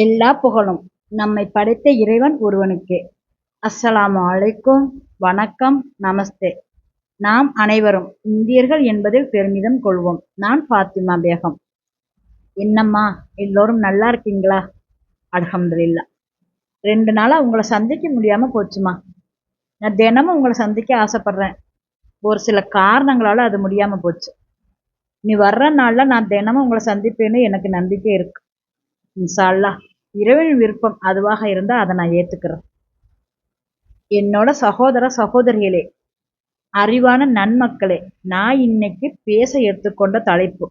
எல்லா புகழும். நம்மை படைத்த இறைவன் ஒருவனுக்கே. அஸ்ஸலாமு அலைக்கும். வணக்கம். நமஸ்தே. நாம் அனைவரும் இந்தியர்கள் என்பதில் பெருமிதம் கொள்வோம். நான் ஃபாத்திமா பேகம். என்னம்மா எல்லோரும் நல்லா இருக்கீங்களா? அல்ஹம்துலில்லா. ரெண்டு நாளாக உங்களை சந்திக்க முடியாமல் போச்சுமா? நான் தினமும் உங்களை சந்திக்க ஆசைப்பட்றேன். ஒரு சில காரணங்களால் அது முடியாமல் போச்சு. நீ வர்ற நாளில் நான் தினமும் உங்களை சந்திப்பேன்னு எனக்கு நம்பிக்கை இருக்கு. இன்ஷா இறைவன் விருப்பம் அதுவாக இருந்தால் அதை நான் ஏற்றுக்கிறேன் என்னோட சகோதர சகோதரிகளே அறிவான நன்மக்களே நான் இன்னைக்கு பேச எடுத்துக்கொண்ட தலைப்பு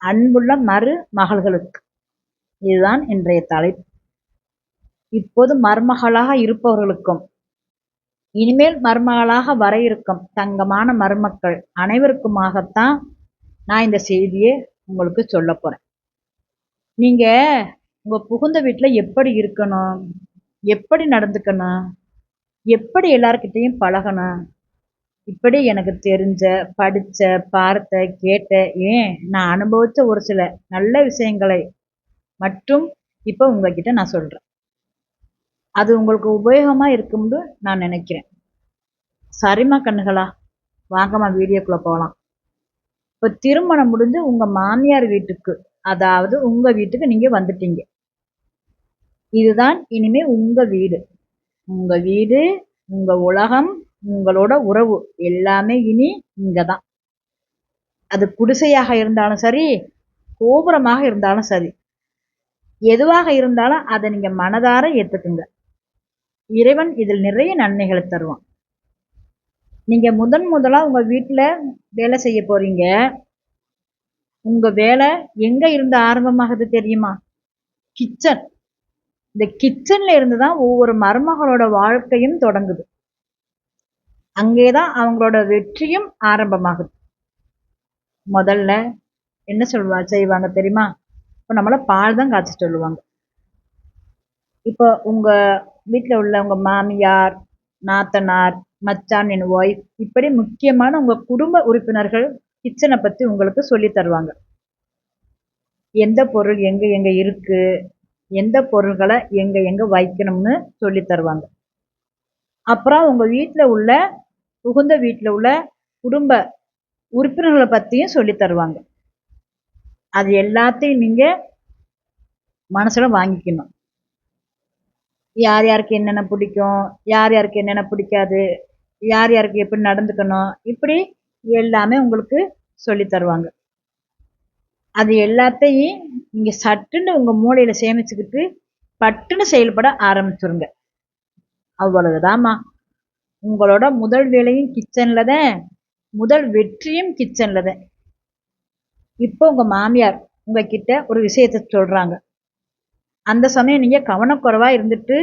அன்புள்ள மறு மகள்களுக்கு. இதுதான் இன்றைய தலைப்பு. இப்போது மருமகளாக இருப்பவர்களுக்கும் இனிமேல் மருமகளாக வர இருக்கும் தங்கமான மருமக்கள் அனைவருக்குமாகத்தான் நான் இந்த செய்தியை உங்களுக்கு சொல்ல போறேன். நீங்கள் உங்கள் புகுந்த வீட்டில் எப்படி இருக்கணும்? எப்படி நடந்துக்கணும்? எப்படி எல்லார்கிட்டையும் பழகணும்? இப்படி எனக்கு தெரிஞ்ச படித்த பார்த்த கேட்ட ஏன் நான் அனுபவித்த ஒரு சில நல்ல விஷயங்களை மட்டும் இப்போ உங்ககிட்ட நான் சொல்கிறேன் அது உங்களுக்கு உபயோகமாக இருக்கும்னு நான் நினைக்கிறேன். சரிம்மா கண்ணுகளா வாங்கம்மா வீடியோக்குள்ளே போகலாம் இப்போ திருமணம் முடிஞ்சு உங்கள் மாமியார் வீட்டுக்கு அதாவது உங்கள் வீட்டுக்கு நீங்கள் வந்துட்டீங்க. இதுதான் இனிமே உங்க வீடு. உங்க வீடு உங்க உலகம் உங்களோட உறவு எல்லாமே இனி இங்க தான் அது குடிசையாக இருந்தாலும் சரி கோபுரமாக இருந்தாலும் சரி எதுவாக இருந்தாலும் அதை நீங்க மனதார ஏத்துக்குங்க. இறைவன் இதில் நிறைய நன்மைகளை தருவான். நீங்க முதன் முதலா உங்க வீட்டில் வேலை செய்ய போறீங்க. உங்க வேலை எங்க இருந்து ஆரம்பமாகுது தெரியுமா? கிச்சன். இந்த கிச்சன்ல இருந்து தான் ஒவ்வொரு மருமகளோட வாழ்க்கையும் தொடங்குது. அங்கேதான் அவங்களோட வெற்றியும் ஆரம்பமாகுது. முதல்ல என்ன சொல்வா செய்வாங்க தெரியுமா? இப்போ நம்மள பால் தான் காய்ச்சிட்டு சொல்லுவாங்க. இப்போ உங்க வீட்டில் உள்ள உங்க மாமியார் நாத்தனார் மச்சான் என் ஒய்ஃப் இப்படி முக்கியமான உங்க குடும்ப உறுப்பினர்கள் கிச்சனை பத்தி உங்களுக்கு சொல்லி தருவாங்க. எந்த பொருள் எங்க எங்க இருக்கு? எந்த பொருள்களை எங்க எங்கே வைக்கணும்னு சொல்லி தருவாங்க. அப்புறம் உங்கள் வீட்டில் உள்ள புகுந்த வீட்டில் உள்ள குடும்ப உறுப்பினர்களை பற்றியும் சொல்லி தருவாங்க. அது எல்லாத்தையும் நீங்கள் மனசுல வாங்கிக்கணும். யார் யாருக்கு என்னென்ன பிடிக்கும் யார் யாருக்கு என்னென்ன பிடிக்காது யார் யாருக்கு எப்படி நடந்துக்கணும் இப்படி எல்லாமே உங்களுக்கு சொல்லி தருவாங்க. அது எல்லாத்தையும் நீங்கள் சட்டுன்னு உங்கள் மூளையில் சேமிச்சுக்கிட்டு பட்டுன்னு செயல்பட ஆரம்பிச்சுருங்க. அவ்வளவுதாம்மா. உங்களோட முதல் வேலையும் கிச்சனில் தான். முதல் வெற்றியும் கிச்சனில் தான். இப்போ உங்கள் மாமியார் உங்ககிட்ட ஒரு விஷயத்த சொல்கிறாங்க அந்த சமயம் நீங்கள் கவனக்குறைவாக இருந்துட்டு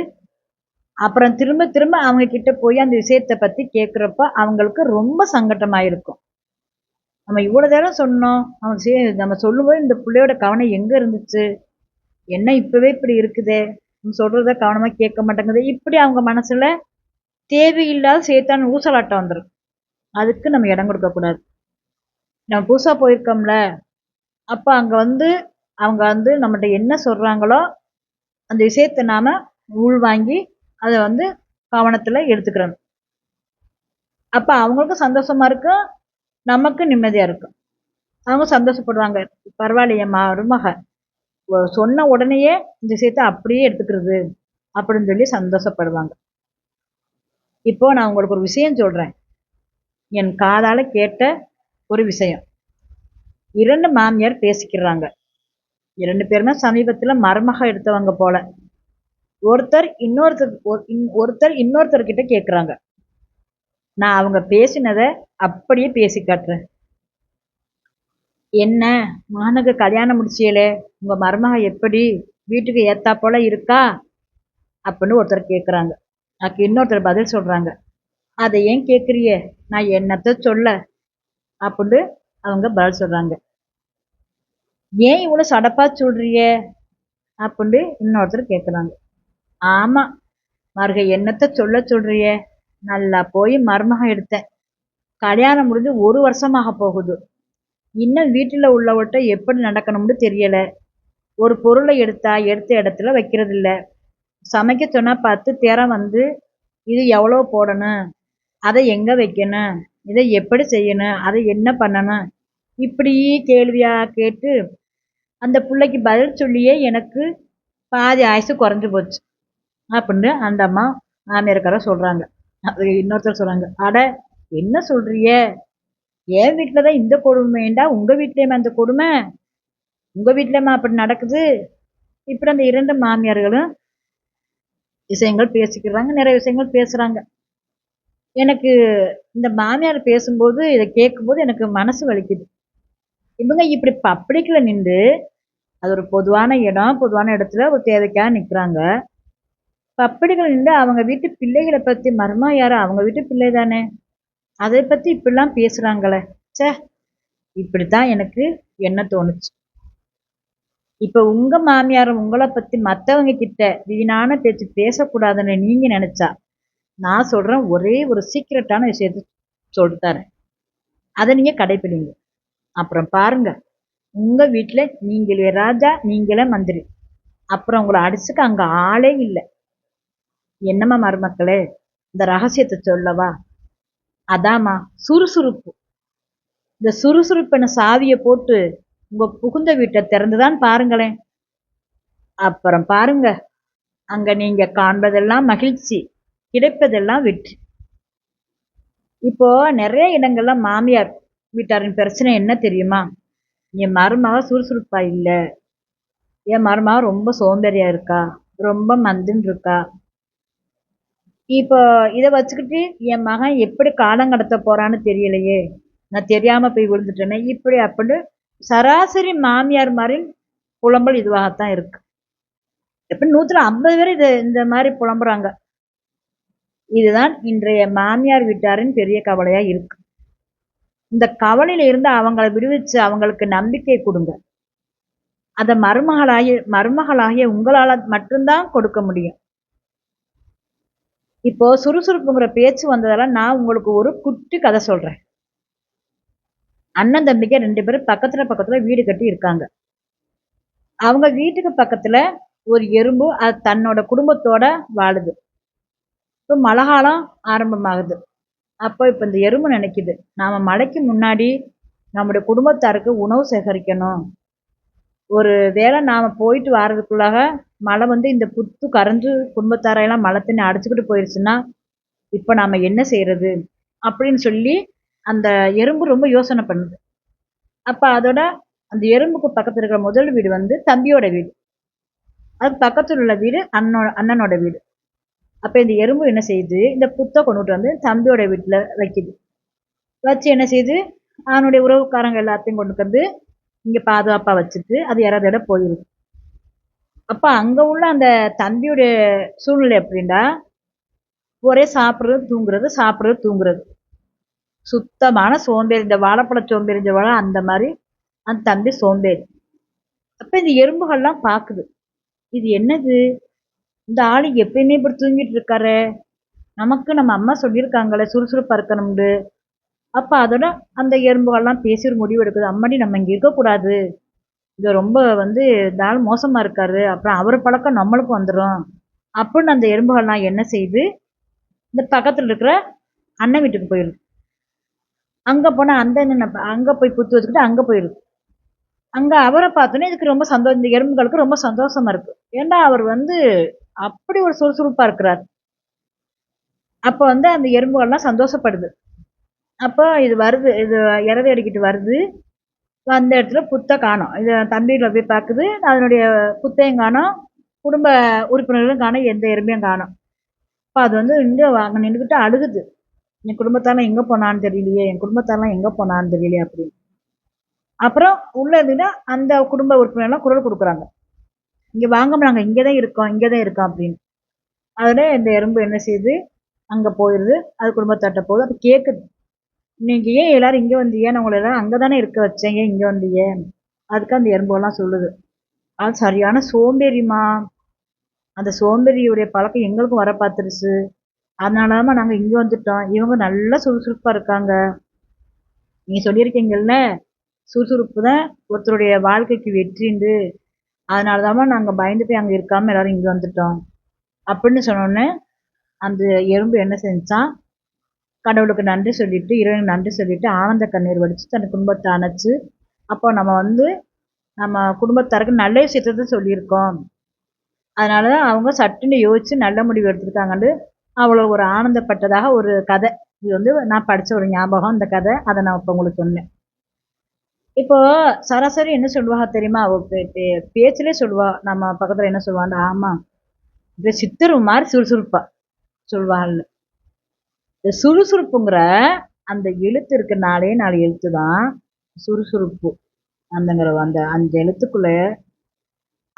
அப்புறம் திரும்ப திரும்ப அவங்க கிட்ட போய் அந்த விஷயத்தை பற்றி கேட்குறப்ப அவங்களுக்கு ரொம்ப சங்கட்டமாக இருக்கும் நம்ம இவ்வளோ நேரம் சொன்னோம். அவன் சே நம்ம சொல்லும்போது இந்த பிள்ளையோட கவனம் எங்கே இருந்துச்சு? என்ன இப்போவே இப்படி இருக்குதே? நம்ம சொல்கிறத கவனமாக கேட்க மாட்டேங்குது. இப்படி அவங்க மனசில் தேவையில்லாத சேர்த்தான ஊசலாட்டம் வந்துடும் அதுக்கு நம்ம இடம் கொடுக்கக்கூடாது நம்ம புதுசாக போயிருக்கோம்ல. அப்போ அங்கே வந்து அவங்க வந்து நம்மகிட்ட என்ன சொல்கிறாங்களோ அந்த விஷயத்தை நாம் உள்வாங்கி அதை வந்து கவனத்தில் எடுத்துக்கிறோம் அப்போ அவங்களுக்கும் சந்தோஷமாக இருக்கும். நமக்கு நிம்மதியாக இருக்கும். அவங்க சந்தோஷப்படுவாங்க. பரவாயில்லையே மருமக. சொன்ன உடனேயே இந்த விஷயத்த அப்படியே எடுத்துக்கிறது அப்படின்னு சொல்லி சந்தோஷப்படுவாங்க. இப்போ நான் உங்களுக்கு ஒரு விஷயம் சொல்கிறேன் என் காதால் கேட்ட ஒரு விஷயம். இரண்டு மாமியார் பேசிக்கிறாங்க. இரண்டு பேருமே சமீபத்தில் மருமக எடுத்தவங்க போல. ஒருத்தர் இன்னொருத்தர் ஒரு- இன்- ஒருத்தர் இன்னொருத்தர்கிட்ட கேட்குறாங்க நான் அவங்க பேசினதை அப்படியே பேசி காட்டுறேன். என்ன? மகனுக்கு கல்யாணம் முடிச்சியலே. உங்கள் மருமக எப்படி? வீட்டுக்கு ஏத்தா போல இருக்கா? அப்படின்னு ஒருத்தர் கேட்குறாங்க அதுக்கு இன்னொருத்தர் பதில் சொல்கிறாங்க அதை ஏன் கேட்குறிய நான் என்னத்த சொல்ல? அப்படின்னு அவங்க பதில் சொல்கிறாங்க ஏன் இவ்வளோ சடப்பாக சொல்கிறிய அப்படின்னு இன்னொருத்தர் கேட்குறாங்க ஆமாம் மருக என்னத்த சொல்ல சொல்கிறியே நல்லா போய் மருமகம் எடுத்தேன். கல்யாணம் முடிஞ்சு ஒரு வருஷமாக போகுது. இன்னும் வீட்டில் உள்ளவர்கிட்ட எப்படி நடக்கணும்னு தெரியலை. ஒரு பொருளை எடுத்தா எடுத்த இடத்துல வைக்கிறதில்ல. சமைக்க சொன்னால் பார்த்து திறம் வந்து இது எவ்வளோ போடணும்? அதை எங்கே வைக்கணும்? இதை எப்படி செய்யணும்? அதை என்ன பண்ணணும்? இப்படி கேள்வியாக கேட்டு அந்த பிள்ளைக்கு பதில் சொல்லியே எனக்கு பாதி ஆயுசு குறைஞ்சி போச்சு. அப்படின்னு அந்த அம்மா மாமியார்கார சொல்கிறாங்க அது இன்னொருத்தர் சொல்கிறாங்க அட என்ன சொல்றிய? என் வீட்டில் தான் இந்த கொடுமைண்டா உங்கள் வீட்லேயுமா அந்த கொடுமை? உங்கள் வீட்லேயுமா அப்படி நடக்குது? இப்படி அந்த இரண்டு மாமியார்களும் விஷயங்கள் பேசிக்கிறாங்க நிறைய விஷயங்கள் பேசுகிறாங்க எனக்கு இந்த மாமியார் பேசும்போது இதை கேட்கும்போது எனக்கு மனசு வலிக்குது. இவங்க இப்படி பப்ளிக்கில் நின்று அது ஒரு பொதுவான இடம் பொதுவான இடத்துல ஒரு தேவைக்காக நிற்கிறாங்க பப்படிகள் நின்று அவங்க வீட்டு பிள்ளைகளை பற்றி மர்மா யாரோ? அவங்க வீட்டு பிள்ளை தானே. அதை பற்றி இப்படிலாம் பேசுகிறாங்களே சே இப்படித்தான் எனக்கு என்ன தோணுச்சு. இப்போ உங்கள் மாமியார் உங்களை பற்றி மற்றவங்க கிட்ட வீணான பேச்சு பேசக்கூடாதுன்னு நீங்கள் நினச்சா நான் சொல்கிறேன் ஒரே ஒரு சீக்கிரட்டான விஷயத்த சொல்லிட்டு தரேன். அதை நீங்கள் கடைப்பிடிங்க. அப்புறம் பாருங்க உங்கள் வீட்டில் நீங்களே ராஜா நீங்களே மந்திரி. அப்புறம் உங்களை அடிச்சுக்க அங்கே ஆளே இல்லை. என்னம்மா மருமக்களே? இந்த ரகசியத்தை சொல்லவா? அதாம்மா சுறுசுறுப்பு. இந்த சுறுசுறுப்பின சாவியை போட்டு உங்க புகுந்த வீட்டை திறந்துதான் பாருங்களேன். அப்புறம் பாருங்க அங்க நீங்க காண்பதெல்லாம் மகிழ்ச்சி கிடைப்பதெல்லாம் வெற்றி. இப்போ நிறைய இடங்கள்ல மாமியார் வீட்டாரின் பிரச்சனை என்ன தெரியுமா? என் மருமக சுறுசுறுப்பா இல்லை. என் மருமக ரொம்ப சோம்பேறியா இருக்கா? ரொம்ப மந்துன்னு இருக்கா? இப்போ இதை வச்சுக்கிட்டு என் மகன் எப்படி காலம் கடத்த போகிறான்னு தெரியலையே. நான் தெரியாமல் போய் விழுந்துட்டேனே. இப்படி அப்படின்னு சராசரி மாமியார் மாதிரி புலம்பல் இதுவாகத்தான் இருக்கு. எப்படி நூத்துல ஐம்பது பேர் இது இந்த மாதிரி புலம்புறாங்க. இதுதான் இன்றைய மாமியார் வீட்டாரின் பெரிய கவலையாக இருக்கு. இந்த கவலையில் இருந்து அவங்களை விடுவிச்சு அவங்களுக்கு நம்பிக்கை கொடுங்க. அதை மருமகளாகி மருமகளாகிய உங்களால் மட்டும்தான் கொடுக்க முடியும். இப்போ சுறுசுறுப்புங்கிற பேச்சு வந்ததால நான் உங்களுக்கு ஒரு குட்டி கதை சொல்றேன். அண்ணன் தம்பிக்கு ரெண்டு பேரும் பக்கத்துல பக்கத்துல வீடு கட்டி இருக்காங்க. அவங்க வீட்டுக்கு பக்கத்துல ஒரு எறும்பு அது தன்னோட குடும்பத்தோட வாழுது. இப்போ மழை காலம் ஆரம்பமாகுது. அப்போ இப்போ இந்த எறும்பு நினைக்குது. நாம மழைக்கு முன்னாடி நம்முடைய குடும்பத்தாருக்கு உணவு சேகரிக்கணும். ஒரு வேளை நாம் போயிட்டு வர்றதுக்குள்ளாக மழை வந்து இந்த புத்து கரைஞ்சு குடும்பத்தாரையெல்லாம் மழை தண்ணி அடிச்சுக்கிட்டு போயிடுச்சுன்னா இப்போ நாம் என்ன செய்கிறது அப்படின்னு சொல்லி அந்த எறும்பு ரொம்ப யோசனை பண்ணுது. அப்போ அதோட அந்த எறும்புக்கு பக்கத்தில் இருக்கிற முதல் வீடு வந்து தம்பியோட வீடு. அது பக்கத்தில் உள்ள வீடு அண்ணனோட அண்ணனோட வீடு. அப்போ இந்த எறும்பு என்ன செய்யுது? இந்த புத்தை கொண்டுட்டு வந்து தம்பியோட வீட்டில் வைக்குது. வச்சு என்ன செய்யுது? அவனுடைய உறவுக்காரங்க எல்லாத்தையும் கொண்டு வந்து இங்கே பாதுகாப்பாக வச்சுட்டு அது இறதோட போயிடுது அப்போ அங்கே உள்ள அந்த தம்பியுடைய சூழ்நிலை எப்படின்னா ஒரே சாப்பிட்றது தூங்குறது சாப்பிட்றது தூங்குறது. சுத்தமான சோம்பேறி இந்த வாழைப்பழ சோம்பேறி இந்த வாழை அந்த மாதிரி அந்த தம்பி சோம்பேறி. அப்போ இந்த எறும்புகள்லாம் பார்க்குது இது என்னது? இந்த ஆள் எப்பயுமே இப்படி தூங்கிட்டு இருக்காரு. நமக்கு நம்ம அம்மா சொல்லியிருக்காங்களே சுறுசுறுப்பாக இருக்கணும்னு. அப்போ அதோட அந்த எறும்புகள்லாம் பேசி ஒரு முடிவு எடுக்குது. அம்மாடி நம்ம இங்கே இருக்கக்கூடாது. இது ரொம்ப வந்து இந்த ஆள் மோசமாக இருக்காரு. அப்புறம் அவர் பழக்கம் நம்மளுக்கும் வந்துடும் அப்படின்னு அந்த எறும்புகள்லாம் என்ன செய்யுது இந்த பக்கத்தில் இருக்கிற அண்ணன் வீட்டுக்கு போயிடுது அங்கே போனால் அந்த என்ன அங்கே போய் புத்து வச்சுக்கிட்டு அங்கே போயிடுது அங்கே அவரை பார்த்தோன்னே இதுக்கு ரொம்ப சந்தோஷம் இந்த எறும்புகளுக்கு ரொம்ப சந்தோஷமாக இருக்குது ஏன்னா அவர் வந்து அப்படி ஒரு சுறுசுறுப்பாக இருக்கிறார்? அப்போ வந்து அந்த எறும்புகள்லாம் சந்தோஷப்படுது. அப்போ இது வருது இது இறதை அடிக்கிட்டு வருது. அந்த இடத்துல புத்தை காணும். இது தம்பியில் போய் பார்க்குது அதனுடைய புத்தையும் காணும். குடும்ப உறுப்பினர்களும் காணும். எந்த எறும்பையும் காணும். அப்போ அது வந்து இங்கே அங்கே நின்றுக்கிட்டு அழுகுது. என் குடும்பத்தாலாம் எங்கே போனான்னு தெரியலையே. என் குடும்பத்தாலாம் எங்கே போனான்னு தெரியலையே அப்படின்னு. அப்புறம் உள்ளே இருந்துன்னா அந்த குடும்ப உறுப்பினர்லாம் குரல் கொடுக்குறாங்க. இங்கே வாங்க நாங்கள் இங்கே தான் இருக்கோம் இங்கே தான் இருக்கோம் அப்படின்னு. அதில் இந்த எறும்பு என்ன செய்யுது? அங்கே போயிடுது அது குடும்பத்தாட்ட போகுது. அப்போ கேட்குது நீங்கள் ஏன் எல்லாரும் இங்கே வந்தீங்க? நான் உங்களை எல்லாம் அங்கே தானே இருக்க வச்சேன். ஏன் இங்கே வந்தீங்க? அதுக்கு அந்த எறும்பெல்லாம் சொல்லுது. அது சரியான சோம்பேறிமா அந்த சோம்பேறியுடைய பழக்கம் எங்களுக்கும் வர பார்த்துருச்சு. அதனாலமா நாங்கள் இங்கே வந்துட்டோம். இவங்க நல்லா சுறுசுறுப்பாக இருக்காங்க. நீங்கள் சொல்லியிருக்கீங்கல்ல? சுறுசுறுப்பு தான் ஒருத்தருடைய வாழ்க்கைக்கு வெற்றிண்டு. அதனால தாம்மா நாங்கள் பயந்து போய் அங்கே இருக்காமல் எல்லோரும் இங்கே வந்துட்டோம். அப்படின்னு சொன்னோன்னே அந்த எறும்பு என்ன செஞ்சான்? கடவுளுக்கு நன்றி சொல்லிட்டு இறைவனுக்கு நன்றி சொல்லிட்டு ஆனந்த கண்ணீர் வடித்து தன் குடும்பத்தை அணைச்சு அப்போ நம்ம வந்து நம்ம குடும்பத்தாருக்கு நல்ல விஷயத்தை சொல்லியிருக்கோம். அதனால தான் அவங்க சட்டுன்னு யோசித்து நல்ல முடிவு எடுத்திருக்காங்கன்னு அவ்வளோ ஒரு ஆனந்தப்பட்டதாக ஒரு கதை. இது வந்து நான் படித்த ஒரு ஞாபகம் இந்த கதை. அதை நான் இப்போ உங்களுக்கு சொன்னேன். இப்போ சராசரி என்ன சொல்லுவாங்க தெரியுமா? அவள் பே- பே- பேச்சிலே சொல்லுவா. நம்ம பக்கத்தில் என்ன சொல்லுவாங்க ஆமாம் இப்போ சித்தர் மாதிரி சுறுசுறுப்பா சொல்லுவாள் இந்த சுறுசுறுப்புங்கிற அந்த எழுத்து இருக்கு நாலே நாலு எழுத்து தான் சுறுசுறுப்பு. அந்தங்கிற அந்த அந்த எழுத்துக்குள்ள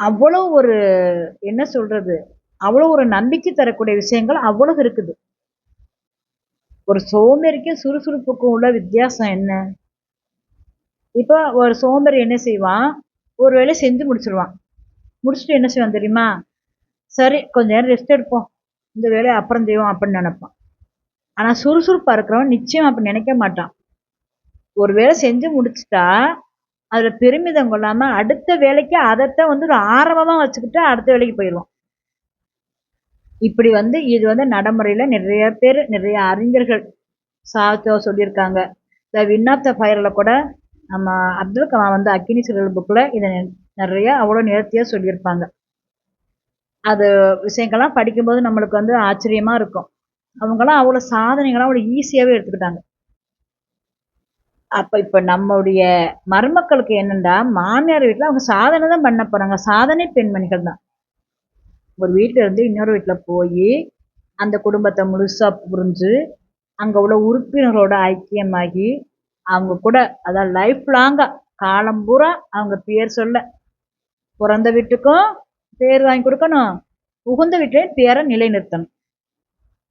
அவ்வளோ ஒரு என்ன சொல்றது அவ்வளோ ஒரு நம்பிக்கை தரக்கூடிய விஷயங்கள் அவ்வளவு இருக்குது. ஒரு சோம்பேறிக்கும் சுறுசுறுப்புக்கும் உள்ள வித்தியாசம் என்ன? இப்போ ஒரு சோம்பேறி என்ன செய்வான்? ஒரு வேலை செஞ்சு முடிச்சிடுவான் முடிச்சுட்டு என்ன செய்வான் தெரியுமா? சரி கொஞ்ச நேரம் ரெஸ்ட் எடுப்போம். இந்த வேலையை அப்புறம் செய்வோம் அப்படின்னு நினைப்பான். ஆனால் சுறுசுறுப்பாக இருக்கிறவன் நிச்சயம் அப்படி நினைக்க மாட்டான். ஒரு வேலை செஞ்சு முடிச்சிட்டா அதில் பெருமிதம் கொள்ளாமல் அடுத்த வேலைக்கு அதைத்தான் வந்து ஒரு ஆரம்பமாக வச்சுக்கிட்டு அடுத்த வேலைக்கு போயிடுவான். இப்படி வந்து இது வந்து நடைமுறையில் நிறைய பேர் நிறைய அறிஞர்கள் சாத்தோ சொல்லியிருக்காங்க. த வின் ஆஃப் த ஃபயரில் கூட நம்ம அப்துல் கலாம் வந்து அக்கினி சிறல் புக்கில் இதை நெ- நிறைய அவ்வளோ நேர்த்தியாக சொல்லியிருப்பாங்க. அது விஷயங்கள்லாம் படிக்கும்போது நம்மளுக்கு வந்து ஆச்சரியமாக இருக்கும். அவங்களாம் அவ்வளோ சாதனைகள்லாம் அவ்வளோ ஈஸியாகவே எடுத்துக்கிட்டாங்க. அப்போ இப்போ நம்மளுடைய மருமக்களுக்கு என்னென்னா மாமியார் வீட்டில் அவங்க சாதனை தான் பண்ண போகிறாங்க சாதனை பெண்மணிகள் தான். ஒரு வீட்டில் இருந்து இன்னொரு வீட்டில் போய் அந்த குடும்பத்தை முழுசாக புரிஞ்சு அங்கே உள்ள உறுப்பினர்களோட ஐக்கியமாகி அவங்க கூட அதான் லைஃப் லாங்காக காலம் பூரா அவங்க பேர் சொல்ல பிறந்த வீட்டுக்கும் பேர் வாங்கி கொடுக்கணும். உகுந்த வீட்டிலையும் பேரை நிலைநிறுத்தணும்.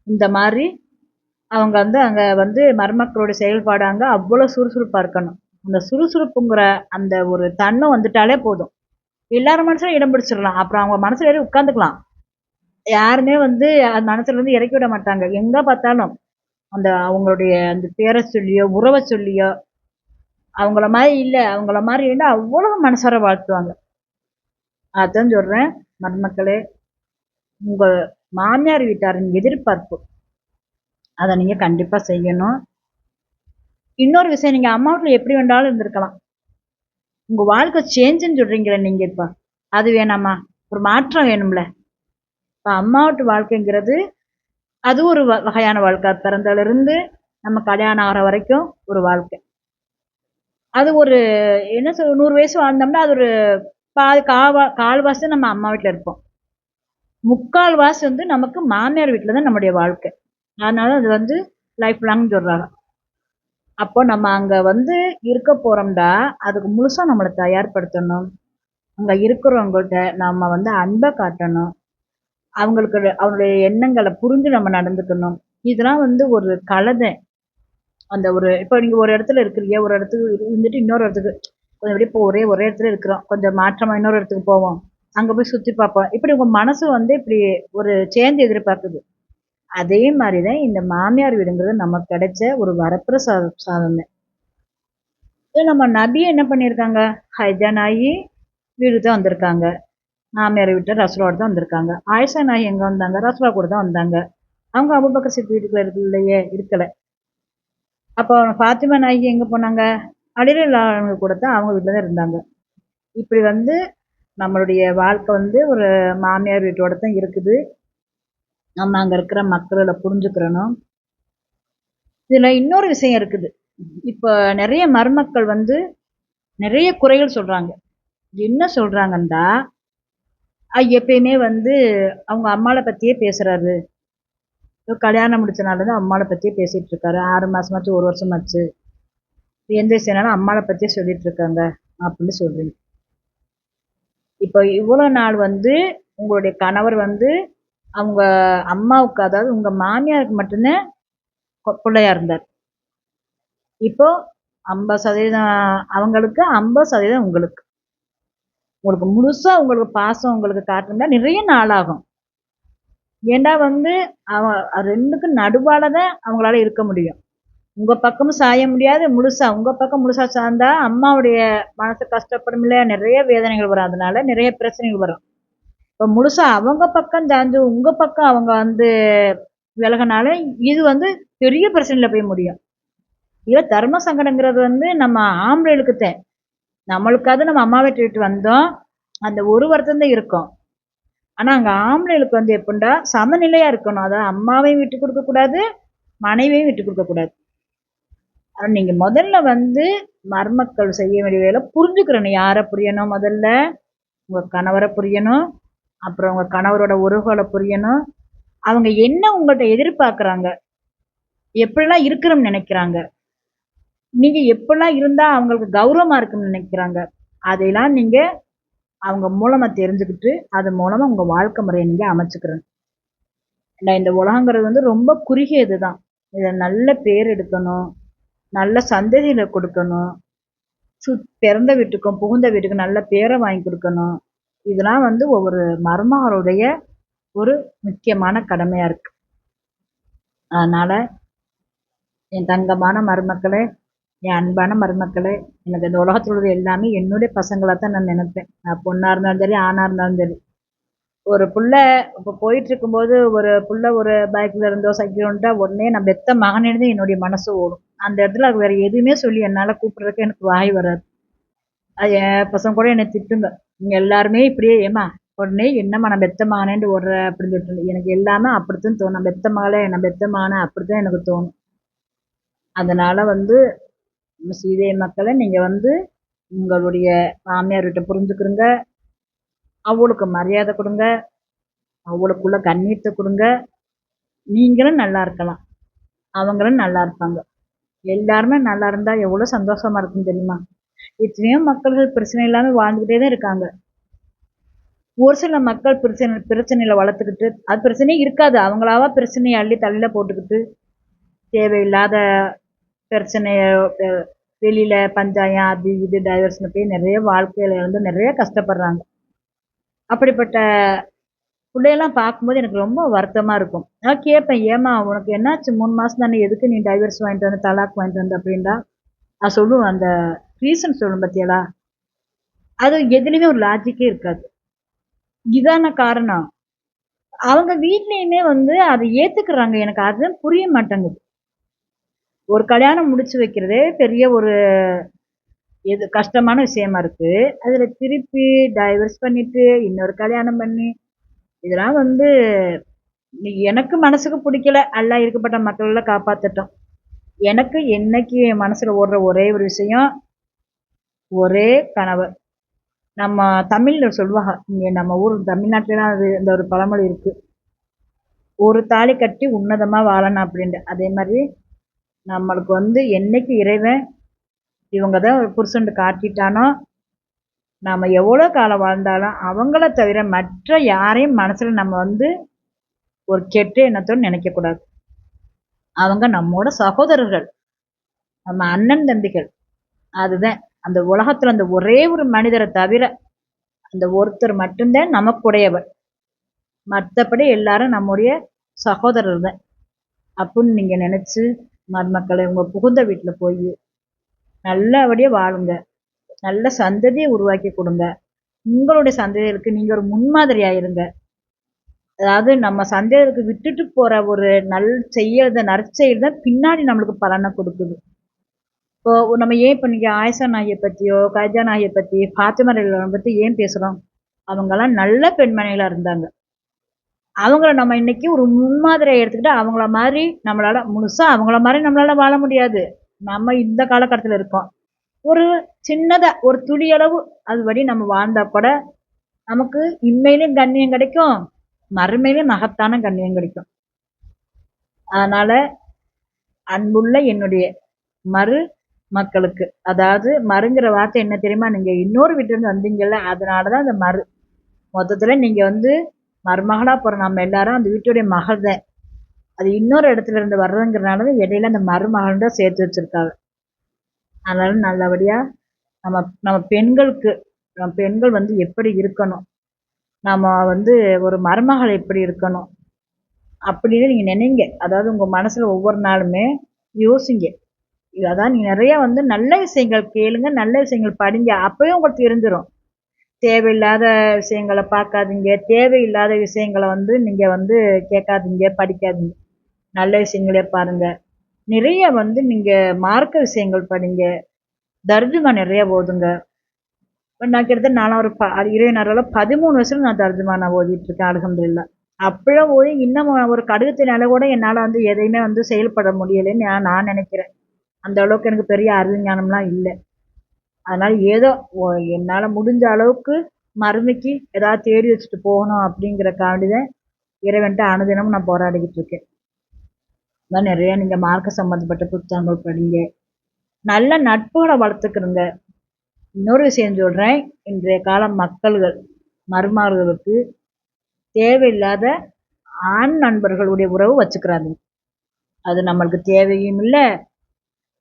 இந்த மாதிரி அவங்க வந்து அங்கே வந்து மருமக்களோட செயல்பாடு அங்கே அவ்வளோ சுறுசுறுப்பாக இருக்கணும். அந்த சுறுசுறுப்புங்கிற அந்த ஒரு தன்மை வந்துட்டாலே போதும். எல்லாரும் மனசில் இடம் பிடிச்சிடலாம். அப்புறம் அவங்க மனசில் ஏறி உட்காந்துக்கலாம் யாருமே வந்து அது மனசுலேருந்து இறக்கி விட மாட்டாங்க. எங்கே பார்த்தாலும் அந்த அவங்களுடைய அந்த பேரை சொல்லியோ உறவை சொல்லியோ அவங்கள மாதிரி இல்லை அவங்கள மாதிரி இருந்தால் அவ்வளோ மனசார வாழ்த்துவாங்க. அதான் சொல்கிறேன் மருமக்களே உங்கள் மாமியார் வீட்டாரின் எதிர்பார்ப்பு. அதை நீங்க கண்டிப்பா செய்யணும். இன்னொரு விஷயம் நீங்க அம்மா வீட்டில் எப்படி வேண்டாலும் இருந்திருக்கலாம். உங்க வாழ்க்கை சேஞ்சுன்னு சொல்கிறீங்களே நீங்க இப்போ. அது வேணாமா? ஒரு மாற்றம் வேணும்ல. இப்போ அம்மா வீட்டு வாழ்க்கைங்கிறது அது ஒரு வ- வகையான வாழ்க்கை. பிறந்ததுல இருந்து நம்ம கல்யாணம் ஆகிற வரைக்கும் ஒரு வாழ்க்கை. அது ஒரு என்ன சொல் நூறு வயசு வாழ்ந்தோம்னா அது ஒரு பாதி காவா கால்வாசி நம்ம அம்மா வீட்டில் இருப்போம். முக்கால் வாசி வந்து நமக்கு மாமியார் வீட்டில் தான் நம்முடைய வாழ்க்கை. அதனால அது வந்து லைஃப் லாங் சொல்றாங்க. அப்போ நம்ம அங்கே வந்து இருக்க போறோம்டா அதுக்கு முழுசா நம்மளை தயார்படுத்தணும். அங்கே இருக்கிறவங்கள்ட்ட நம்ம வந்து அன்பை காட்டணும். அவங்களுக்கு அவங்களுடைய எண்ணங்களை புரிஞ்சு நம்ம நடந்துக்கணும். இதெல்லாம் வந்து ஒரு கலதை. அந்த ஒரு இப்போ நீங்கள் ஒரு இடத்துல இருக்கிறீங்க ஒரு இடத்துக்கு இருந்துட்டு இன்னொரு இடத்துக்கு கொஞ்சம் அப்படியே இப்போ ஒரே ஒரே இடத்துல இருக்கிறோம். கொஞ்சம் மாற்றமாக இன்னொரு இடத்துக்கு போவோம். அங்கே போய் சுற்றி பார்ப்போம். இப்படி உங்கள் மனசு வந்து இப்படி ஒரு சேஞ்ச் எதிர்பார்க்குது. அதே மாதிரி தான் இந்த மாமியார் வீடுங்கிறது நமக்கு கிடைச்ச ஒரு வரப்பிரசாத சாதனை இது நம்ம நபி என்ன பண்ணியிருக்காங்க? ஹைஜான் ஆகி வீடு தான் வந்திருக்காங்க. மாமியார் வீட்டு ரசூலோட தான் வந்திருக்காங்க. ஆயிஷா நாயி எங்கே வந்தாங்க? ரசூலா கூட தான் வந்தாங்க. அவங்க அபுபக்கர் சித்தி வீட்டுக்குள்ள இருக்கு இல்லையே இருக்கலை. அப்போ ஃபாத்திமா நாயகி எங்கே போனாங்க? அடியில் கூட தான் அவங்க வீட்டில் தான் இருந்தாங்க. இப்படி வந்து நம்மளுடைய வாழ்க்கை வந்து ஒரு மாமியார் வீட்டோட தான் இருக்குது. நம்ம அங்கே இருக்கிற மக்களை புரிஞ்சுக்கிறணும். இதில் இன்னொரு விஷயம் இருக்குது. இப்போ நிறைய மருமக்கள் வந்து நிறைய குறைகள் சொல்கிறாங்க என்ன சொல்கிறாங்கன்னா எப்பயுமே வந்து அவங்க அம்மாவை பற்றியே பேசுகிறாரு கல்யாணம் முடிச்சனால தான் அம்மாளை பற்றியே பேசிட்டு இருக்காரு. ஆறு மாதமாச்சு ஒரு வருஷமாச்சு. எந்த விஷயம்னாலும் அம்மாளை பற்றியே சொல்லிகிட்டு இருக்காங்க. அப்படின்னு சொல்கிறீங்க இப்போ இவ்வளோ நாள் வந்து உங்களுடைய கணவர் வந்து அவங்க அம்மாவுக்கு அதாவது உங்கள் மாமியாருக்கு மட்டும்தான் கொ- பிள்ளையா இருந்தார். இப்போ ஐம்பது சதவீதம் அவங்களுக்கு ஐம்பது சதவீதம் உங்களுக்கு. உங்களுக்கு முழுசாக உங்களுக்கு பாசம் உங்களுக்கு காட்டணும்னா நிறைய நாள் ஆகும் ஏன்னா வந்து அவன் ரெண்டுக்கும் நடுவால் தான் அவங்களால இருக்க முடியும். உங்க பக்கமும் சாய முடியாது முழுசா உங்க பக்கம் முழுசா சார்ந்தா அம்மாவுடைய மனசு கஷ்டப்படும் இல்லையா? நிறைய வேதனைகள் வரும். அதனால நிறைய பிரச்சனைகள் வரும். இப்போ முழுசா அவங்க பக்கம் சார்ந்து உங்க பக்கம் அவங்க வந்து விலகினாலும் இது வந்து பெரிய பிரச்சனையில் போய் முடியும். இல்லை தர்ம சங்கடங்கிறது வந்து நம்ம ஆம்பளைகளுக்கு தான். நம்மளுக்காவது நம்ம அம்மாவை வீட்டு விட்டு வந்தோம். அந்த ஒரு வருத்தம் தான் இருக்கும். ஆனால் அங்கே ஆம்பளைகளுக்கு வந்து எப்படின்னா சமநிலையாக இருக்கணும். அதாவது அம்மாவையும் விட்டு கொடுக்கக்கூடாது மனைவியும் விட்டு கொடுக்கக்கூடாது ஆனால் நீங்கள் முதல்ல வந்து மர்மக்கள் செய்ய வேண்டிய வேலை புரிஞ்சுக்கிறணும். யாரை புரியணும் முதல்ல? உங்கள் கணவரை புரியணும். அப்புறம் உங்கள் கணவரோட உறவுகளை புரியணும். அவங்க என்ன உங்கள்கிட்ட எதிர்பார்க்குறாங்க? எப்படிலாம் இருக்கணும்னு நினைக்கிறாங்க? நீங்கள் எப்படிலாம் இருந்தால் அவங்களுக்கு கௌரவமாக இருக்குன்னு நினைக்கிறாங்க? அதையெல்லாம் நீங்கள் அவங்க மூலமாக தெரிஞ்சுக்கிட்டு அது மூலமாக உங்கள் வாழ்க்கை முறையை நீங்கள் அமைச்சுக்கிறேன் இல்லை இந்த உலகங்கிறது வந்து ரொம்ப குறுகியது தான் இதை நல்ல பேர் எடுக்கணும். நல்ல சந்ததியில் கொடுக்கணும். சு பிறந்த வீட்டுக்கும் புகுந்த வீட்டுக்கும் நல்ல பேரை வாங்கி கொடுக்கணும். இதெல்லாம் வந்து ஒவ்வொரு மருமகளுடைய ஒரு முக்கியமான கடமையாக இருக்கு. அதனால் என் தங்கமான மருமக்களே என் அன்பான மருமக்களே எனக்கு இந்த உலகத்தில் உள்ள எல்லாமே என்னுடைய பசங்களாக தான் நான் நினைப்பேன். நான் பொண்ணாக இருந்தாலும் சரி ஆணாக இருந்தாலும் சரி. ஒரு புள்ள இப்போ போயிட்டு இருக்கும்போது ஒரு புள்ள ஒரு பைக்கில் இருந்தோ சைக்கிள் வந்துட்டா உடனே நான் பெத்த மகனேன்னு என்னுடைய மனசு ஓடும். அந்த இடத்துல வேற எதுவுமே சொல்லி என்னால் கூப்பிட்றதுக்கு எனக்கு வாய் வராது. அது என் பசங்க கூட என்னை திட்டுங்க. நீங்கள் எல்லாருமே இப்படியே ஏமா உடனே என்னம்மா நான் பெத்த மகனேன்ட்டு ஓடுற? அப்படின்னு சொல்லிட்டு எனக்கு எல்லாமே அப்படித்தான் தோணும். பெத்த மகளே நான் பெத்த மகனே அப்படித்தான் எனக்கு தோணும். அதனால் வந்து சீதை மக்களை நீங்கள் வந்து உங்களுடைய மாமியார்கிட்ட புரிஞ்சுக்கிறங்க அவளுக்கு மரியாதை கொடுங்க. அவளுக்குள்ள கண்ணியத்தை கொடுங்க. நீங்களும் நல்லா இருக்கலாம். அவங்களும் நல்லா இருப்பாங்க. எல்லாருமே நல்லா இருந்தால் எவ்வளோ சந்தோஷமா இருக்கும் தெரியுமா? எத்தனையோ மக்கள்கள் பிரச்சனை இல்லாமல் வாழ்ந்துக்கிட்டே தான் இருக்காங்க. ஒரு சில மக்கள் பிரச்சனை பிரச்சனையில வளர்த்துக்கிட்டு அது பிரச்சனையே இருக்காது. அவங்களாவா பிரச்சனையை அள்ளி தலையில போட்டுக்கிட்டு தேவையில்லாத பிரச்சனைய வெளியில பஞ்சாயம் அது இது டைவர்ஸ்னு போய் நிறைய வாழ்க்கையில இருந்து நிறைய கஷ்டப்படுறாங்க. அப்படிப்பட்ட பிள்ளையெல்லாம் பார்க்கும்போது எனக்கு ரொம்ப வருத்தமாக இருக்கும். நான் கேட்பேன் ஏமா உனக்கு என்னாச்சு? மூணு மாதம் தானே எதுக்கு நீ டைவர்ஸ் வாங்கிட்டு வந்து தலாக் வாங்கிட்டு வந்து? அப்படின்டா நான் சொல்லுவேன் அந்த ரீசன் சொல்லும் பார்த்தியலா அது எதுலேயுமே ஒரு லாஜிக்கே இருக்காது. இதான காரணம். அவங்க வீட்லேயுமே வந்து அதை ஏற்றுக்குறாங்க எனக்கு அதுதான் புரிய மாட்டேங்குது. ஒரு கல்யாணம் முடிச்சு வைக்கிறதே பெரிய ஒரு எது கஷ்டமான விஷயமா இருக்குது அதில் திருப்பி டைவர்ஸ் பண்ணிவிட்டு இன்னொரு கல்யாணம் பண்ணி இதெல்லாம் வந்து எனக்கு மனசுக்கு பிடிக்கல. எல்லாம் இருக்கப்பட்ட மக்களெல்லாம் காப்பாற்றட்டும் எனக்கு என்னைக்கு என் மனசில் ஓடுற ஒரே ஒரு விஷயம் ஒரே கனவு. நம்ம தமிழில் சொல்லுவாங்க இங்கே நம்ம ஊர் தமிழ்நாட்டிலாம் அது இந்த ஒரு பழமொழி இருக்குது ஒரு தாலி கட்டி உன்னதமாக வாழணும் அப்படின்ட்டு. அதே மாதிரி நம்மளுக்கு வந்து என்னைக்கு இறைவன் இவங்க தான் ஒரு புருஷன்ட்டு காட்டிட்டானோ நாம் எவ்வளோ காலம் வாழ்ந்தாலும் அவங்கள தவிர மற்ற யாரையும் மனசில் நம்ம வந்து ஒரு கெட்ட எண்ணத்தோடு நினைக்கக்கூடாது. அவங்க நம்மோட சகோதரர்கள். நம்ம அண்ணன் தம்பிகள். அதுதான். அந்த உலகத்தில் அந்த ஒரே ஒரு மனிதரை தவிர அந்த ஒருத்தர் மட்டும்தான் நமக்குடையவர். மற்றபடி எல்லாரும் நம்முடைய சகோதரர் தான். அப்படின்னு நீங்கள் நினச்சி மருமக்களை உங்கள் புகுந்த வீட்டில் போய் நல்லபடியாக வாழுங்க. நல்ல சந்ததியை உருவாக்கி கொடுங்க. உங்களுடைய சந்ததிகளுக்கு நீங்கள் ஒரு முன்மாதிரியாக இருங்க அதாவது நம்ம சந்தேகத்துக்கு விட்டுட்டு போகிற ஒரு நல் செய்யறத நற்செயல் தான் பின்னாடி நம்மளுக்கு பலனை கொடுக்குது. இப்போ நம்ம ஏன் இப்போ நீங்கள் ஆயிஷா நாயை பற்றியோ கஜா நாயை பற்றி ஃபாத்திமா பற்றி ஏன் பேசுகிறோம் அவங்கெல்லாம் நல்ல பெண்மணிகளாக இருந்தாங்க. அவங்கள நம்ம இன்னைக்கு ஒரு முன்மாதிரியை எடுத்துக்கிட்டு அவங்கள மாதிரி நம்மளால முழுசாக அவங்கள மாதிரி நம்மளால் வாழ முடியாது. நம்ம இந்த காலகட்டத்தில் இருக்கோம். ஒரு சின்னதாக ஒரு துளியளவு அது வழி நம்ம வாழ்ந்தா கூட நமக்கு இம்மையிலும் கண்ணியம் கிடைக்கும் மறுமையிலும் மகத்தான கண்ணியம் கிடைக்கும். அதனால அன்புள்ள என்னுடைய மறு மக்களுக்கு அதாவது மறுங்கிற வார்த்தை என்ன தெரியுமா? நீங்க இன்னொரு வீட்டிலேருந்து வந்தீங்கல்ல அதனாலதான் அந்த மறு மொத்தத்தில் நீங்க வந்து மருமகளாக போற நம்ம எல்லாரும் அந்த வீட்டுடைய மகள் தான் அது இன்னொரு இடத்துல இருந்து வர்றதுங்கிறனால தான் இடையில அந்த மருமகள் தான் சேர்த்து வச்சிருக்காங்க. அதனால நல்லபடியாக நம்ம நம்ம பெண்களுக்கு நம்ம பெண்கள் வந்து எப்படி இருக்கணும்? நம்ம வந்து ஒரு மருமகள் எப்படி இருக்கணும்? அப்படின்னு நீங்கள் நினைங்க. அதாவது உங்கள் மனசில் ஒவ்வொரு நாளுமே யோசிங்க. அதான் நீங்கள் நிறையா வந்து நல்ல விஷயங்கள் கேளுங்க நல்ல விஷயங்கள் படிங்க. அப்பவே உங்களுக்கு தெரிஞ்சிடும் தேவையில்லாத விஷயங்களை பார்க்காதீங்க. தேவையில்லாத விஷயங்களை வந்து நீங்கள் வந்து கேட்காதீங்க படிக்காதீங்க. நல்ல விஷயங்களே பாருங்கள் நிறைய வந்து நீங்கள் மார்க்க விஷயங்கள் படிங்க. தர்ஜுமா நிறைய ஓதுங்க. நான் கிட்டத்தட்ட நானும் ஒரு ப இருபது நாளால் பதிமூணு வருஷம் நான் தர்ஜுமா நான் ஓதிட்டுருக்கேன் அலகம்துல்லா அப்படிலாம் ஓதி இன்னும் ஒரு கடுகத்தினால கூட என்னால் வந்து எதையுமே வந்து செயல்பட முடியலைன்னு நான் நான் நினைக்கிறேன். அந்த அளவுக்கு எனக்கு பெரிய அறிவு ஞானம்லாம் இல்லை. அதனால் ஏதோ என்னால் முடிஞ்ச அளவுக்கு மறுமைக்கு ஏதாவது தேடி வச்சுட்டு போகணும் அப்படிங்கிறக்காண்டி தான் இறைவன்ட்டு அனுதினமும் நான் போராடிக்கிட்டு இருக்கேன். அதான் நிறையா நீங்கள் மார்க்க சம்மந்தப்பட்ட புத்தகங்கள் படிங்க. நல்ல நட்புகளை வளர்த்துக்கிறங்க இன்னொரு விஷயம் சொல்கிறேன் இன்றைய கால மக்கள்கள் மருமார்களுக்கு தேவையில்லாத ஆண் நண்பர்களுடைய உறவு வச்சுக்கிறாங்க. அது நம்மளுக்கு தேவையும் இல்லை.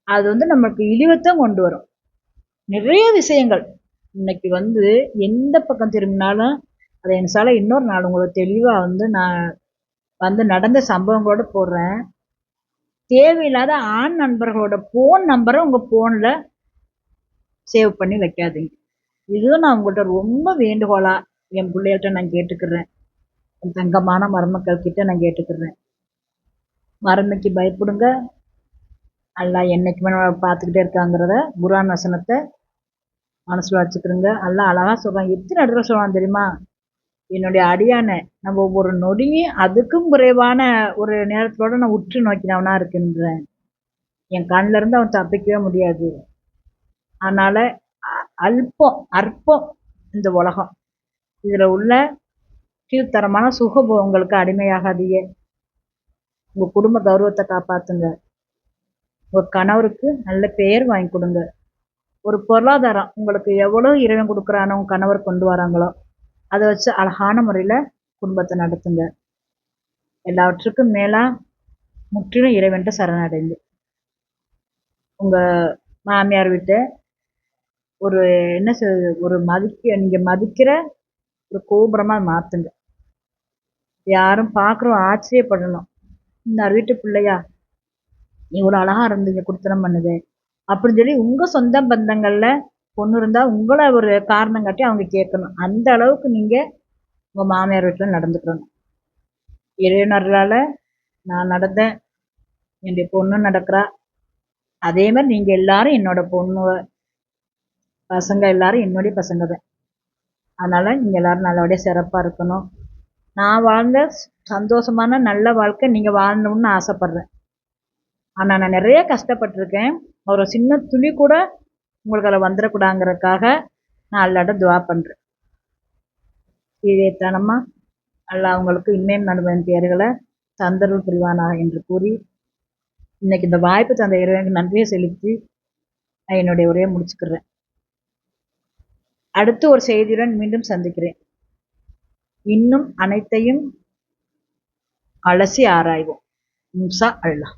அது வந்து நம்மளுக்கு இழிவத்தான் கொண்டு வரும். நிறைய விஷயங்கள். இன்னைக்கு வந்து எந்த பக்கம் திரும்பினாலும் அதை என் சால இன்னொரு நாள் உங்களுக்கு தெளிவாக வந்து நான் வந்து நடந்த சம்பவங்களோடு போடுறேன். தேவையில்லாத ஆண் நண்பர்களோட ஃபோன் நம்பரை உங்கள் ஃபோனில் சேவ் பண்ணி வைக்காதீங்க. இதுவும் நான் உங்கள்கிட்ட ரொம்ப வேண்டுகோளாக என் பிள்ளைகள்கிட்ட நான் கேட்டுக்கிறேன். என் தங்கமான மருமக்கள் கிட்ட நான் கேட்டுக்கிறேன். மருமைக்கு பயப்படுங்க. அல்லா என்னைக்குமே பார்த்துக்கிட்டே இருக்காங்கிறத குரான் வசனத்தை மனசில் வச்சுக்கிறோங்க. எல்லாம் அழகாக சொல்கிறான் எத்தனை இடத்துல சொல்கிறான் தெரியுமா? என்னுடைய அடியானை நம்ம ஒவ்வொரு நொடியும் அதுக்கும் குறைவான ஒரு நேரத்தோடு நான் உற்று நோக்கினவனாக இருக்கின்றேன். என் கண்ணிலேருந்து அவன் தப்பிக்கவே முடியாது. அதனால் அல்பம் அற்பம் இந்த உலகம். இதில் உள்ள கீழ்த்தரமான சுகபோகங்களுக்கு அடிமையாகாதீங்க. உங்கள் குடும்ப கௌரவத்தை காப்பாற்றுங்க உங்கள் கணவருக்கு நல்ல பெயர் வாங்கி கொடுங்க. ஒரு பொருளாதாரம் உங்களுக்கு எவ்வளோ இறைவன் கொடுக்குறானோ உங்கள் கணவர் கொண்டு வராங்களோ அதை வச்சு அழகான முறையில் குடும்பத்தை நடத்துங்க. எல்லாவற்றுக்கும் மேலாக முற்றிலும் இறைவன்ட்டு சரணடைந்து. உங்கள் மாமியார் வீட்டை ஒரு என்ன சொல்றது ஒரு மதிக்க நீங்கள் மதிக்கிற ஒரு கோபுரமாக மாற்றுங்க யாரும் பார்க்குறோம் ஆச்சரியப்படணும் இந்த வீட்டு பிள்ளையா? இவ்வளோ அழகாக இருந்தீங்க குடுத்தனம் பண்ணுது. அப்படின்னு சொல்லி உங்கள் சொந்த பந்தங்களில் பொண்ணு இருந்தால் உங்களை ஒரு காரணம் காட்டி அவங்க கேட்கணும். அந்த அளவுக்கு நீங்கள் உங்கள் மாமியார் வீட்டில் நடந்துக்கணும். இளைஞர்களால் நான் நடந்தேன். என்னுடைய பொண்ணு நடக்கிறா. அதே மாதிரி நீங்கள் எல்லாரும் என்னோட பொண்ணு பசங்க எல்லாரும் என்னுடைய பசங்க தான். அதனால் நீங்கள் எல்லோரும் நல்லபடியாக சிறப்பாக இருக்கணும். நான் வாழ்ந்த சந்தோஷமான நல்ல வாழ்க்கை நீங்கள் வாழணும்னு ஆசைப்பட்றேன். ஆனால் நான் நிறைய கஷ்டப்பட்டிருக்கேன். ஒரு சின்ன துளி கூட உங்களுக்கு அதில் வந்துடக்கூடாங்கிறதுக்காக நான் அல்லாட துவா பண்ணுறேன் இதேத்தனமாக அல்லா அவங்களுக்கு இன்னும் நடுவன் பேர்களை தந்தருள் புரிவானா என்று கூறி இன்னைக்கு இந்த வாய்ப்பு தந்த இறைவனுக்கு நன்றியை செலுத்தி நான் என்னுடைய உரையை முடிச்சுக்கிறேன். அடுத்து ஒரு செய்தியுடன் மீண்டும் சந்திக்கிறேன். இன்னும் அனைத்தையும் அலசி ஆராய்வோம். இன்ஷா அல்லாஹ்.